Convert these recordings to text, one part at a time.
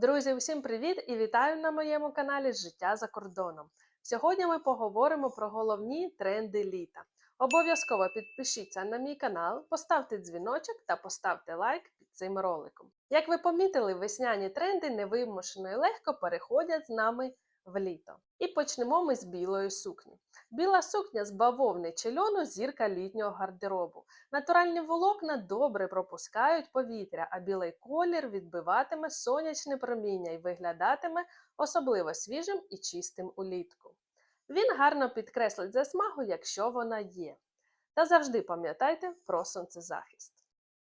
Друзі, усім привіт і вітаю на моєму каналі Життя за кордоном. Сьогодні ми поговоримо про головні тренди літа. Обов'язково підпишіться на мій канал, поставте дзвіночок та поставте лайк під цим роликом. Як ви помітили, весняні тренди невимушено і легко переходять з нами в літо. І почнемо ми з білої сукні. Біла сукня з бавовни чи льону зірка літнього гардеробу. Натуральні волокна добре пропускають повітря, а білий колір відбиватиме сонячне проміння і виглядатиме особливо свіжим і чистим улітку. Він гарно підкреслить засмагу, якщо вона є. Та завжди пам'ятайте про сонцезахист.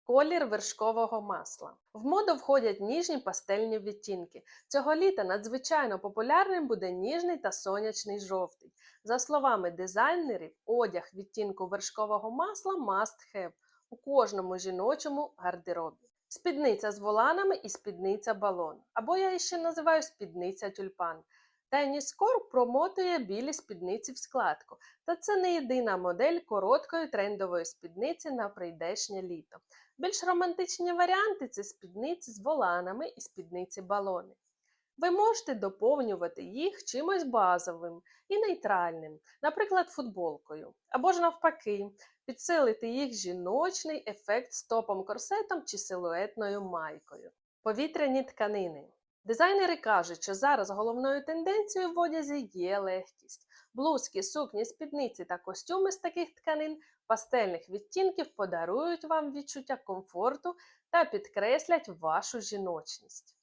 Колір вершкового масла. В моду входять ніжні пастельні відтінки. Цього літа надзвичайно популярним буде ніжний та сонячний жовтий. За словами дизайнерів, одяг відтінку вершкового масла must have у кожному жіночому гардеробі. Спідниця з воланами і спідниця балон. Або я ще називаю спідниця тюльпан. Теніс Кор промотує білі спідниці в складку, та це не єдина модель короткої трендової спідниці на прийдешнє літо. Більш романтичні варіанти це спідниці з воланами і спідниці балони. Ви можете доповнювати їх чимось базовим і нейтральним, наприклад, футболкою, або ж навпаки, підсилити їх жіночний ефект з топом-корсетом чи силуетною майкою. Повітряні тканини. Дизайнери кажуть, що зараз головною тенденцією в одязі є легкість. Блузки, сукні, спідниці та костюми з таких тканин пастельних відтінків подарують вам відчуття комфорту та підкреслять вашу жіночність.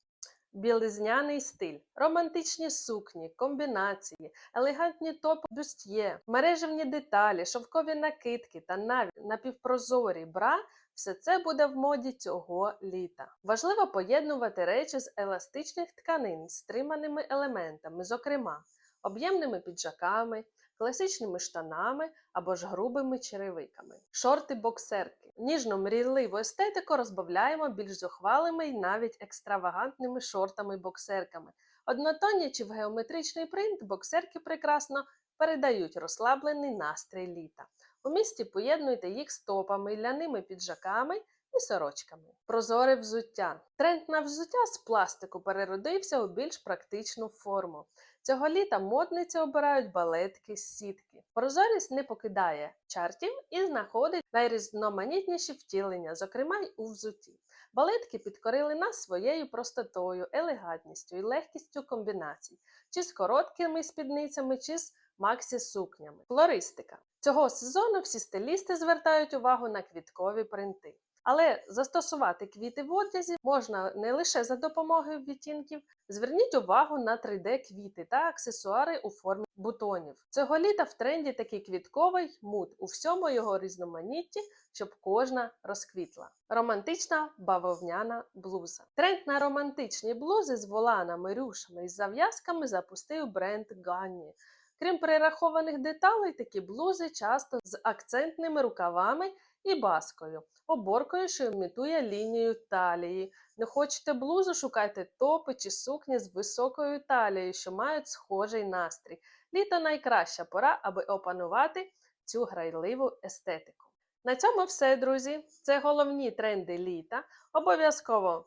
Білизняний стиль, романтичні сукні, комбінації, елегантні топ бюстьє, мережевні деталі, шовкові накидки та навіть напівпрозорі бра все це буде в моді цього літа. Важливо поєднувати речі з еластичних тканин стриманими елементами, зокрема об'ємними піджаками, класичними штанами або ж грубими черевиками. Шорти-боксерки. Ніжну мрійливу естетику розбавляємо більш зухвалими і навіть екстравагантними шортами-боксерками. Однотонні чи в геометричний принт боксерки прекрасно передають розслаблений настрій літа. У місті поєднуйте їх з топами, ляними піджаками і сорочками. Прозоре взуття. Тренд на взуття з пластику переродився у більш практичну форму. Цього літа модниці обирають балетки з сітки. Прозорість не покидає чартів і знаходить найрізноманітніші втілення, зокрема й у взутті. Балетки підкорили нас своєю простотою, елегантністю і легкістю комбінацій, чи з короткими спідницями, чи з максі-сукнями. Флористика. Цього сезону всі стилісти звертають увагу на квіткові принти. Але застосувати квіти в одязі можна не лише за допомогою відтінків. Зверніть увагу на 3D-квіти та аксесуари у формі бутонів. Цього літа в тренді такий квітковий мут у всьому його різноманітті, щоб кожна розквітла. Романтична бавовняна блуза. Тренд на романтичні блузи з воланами, рюшами і зав'язками запустив бренд Ганні. Крім перерахованих деталей, такі блузи часто з акцентними рукавами і баскою, оборкою, що імітує лінію талії. Не хочете блузу, шукайте топи чи сукні з високою талією, що мають схожий настрій. Літо найкраща пора, аби опанувати цю грайливу естетику. На цьому все, друзі. Це головні тренди літа. Обов'язково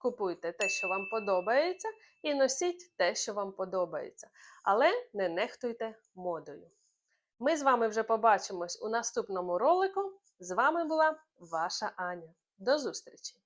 купуйте те, що вам подобається, і носіть те, що вам подобається. Але не нехтуйте модою. Ми з вами вже побачимось у наступному ролику. З вами була ваша Аня. До зустрічі!